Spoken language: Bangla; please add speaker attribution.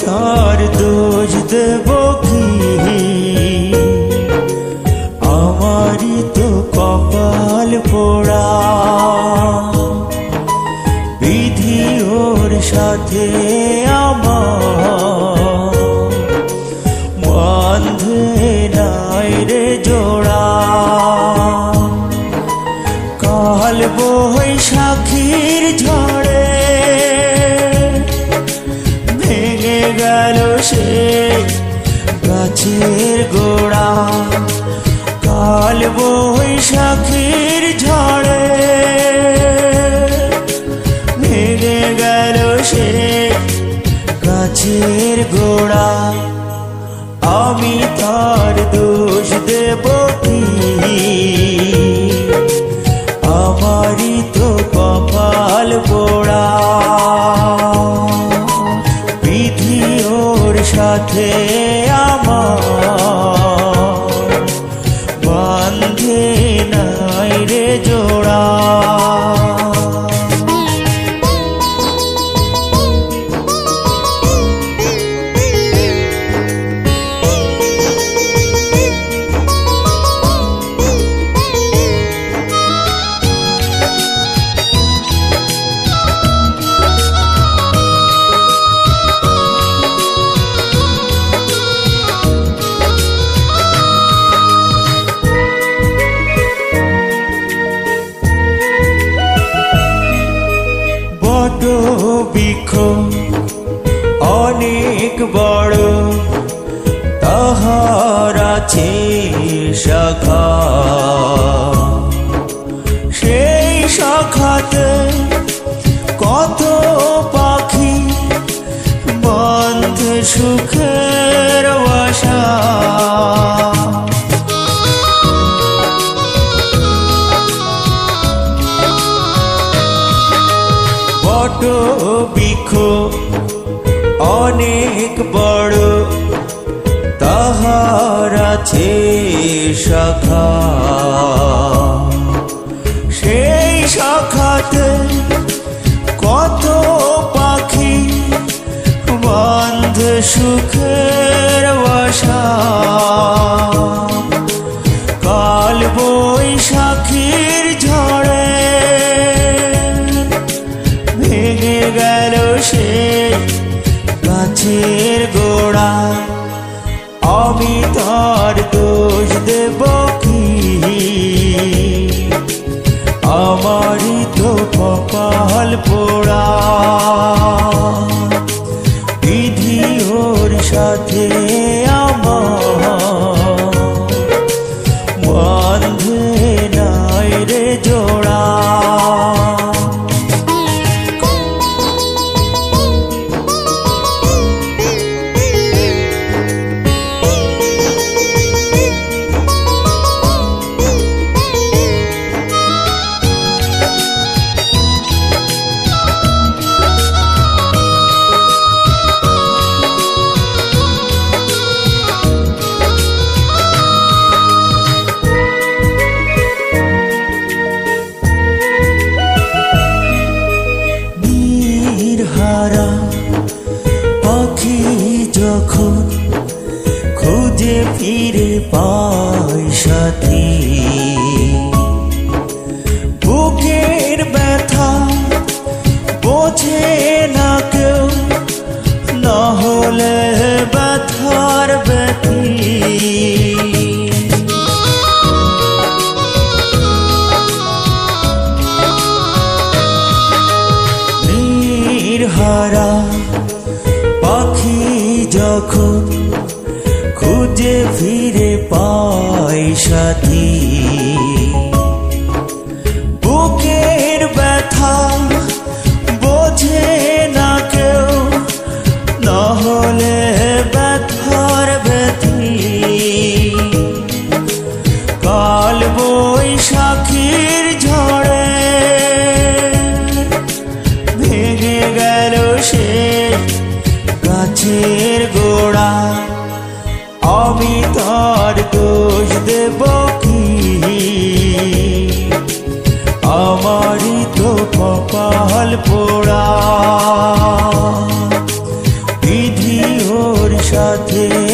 Speaker 1: তার দোষ দেব কি? আমারই তো কপাল পোড়া। বিধি ওর সাথে আমার। বন্ধে নাই বৈশাখীর ঝড়ে গেল সে গাছের গোড়া। কাল বৈশাখীর ঝড়ে ভেঙে গেল সে গাছের গোড়া। আমি তার দোষ দেব জোড়া। বৃক্ষ অনেক বড়। তাহার আছে শাখা। অনেক বড় তাহার আছে শাখা। সেই শাখাতে কত পাখি বন্ধ সুখের বাসা। কাল বৈশাখীর ঝড়ে ভেঙে গেল সে গাছের পোড়া। বিধি ওর সাথে আমার যখন খুঁজে ফিরে পায় সাথী। বুকের ব্যথা বোঝে না কেউ না হলে ব্যথার ব্যথী। গাছের গোড়া। আমি তার দোষ দেব কি? আমারই তো কপাল পোড়া। বিধি ওর সাথে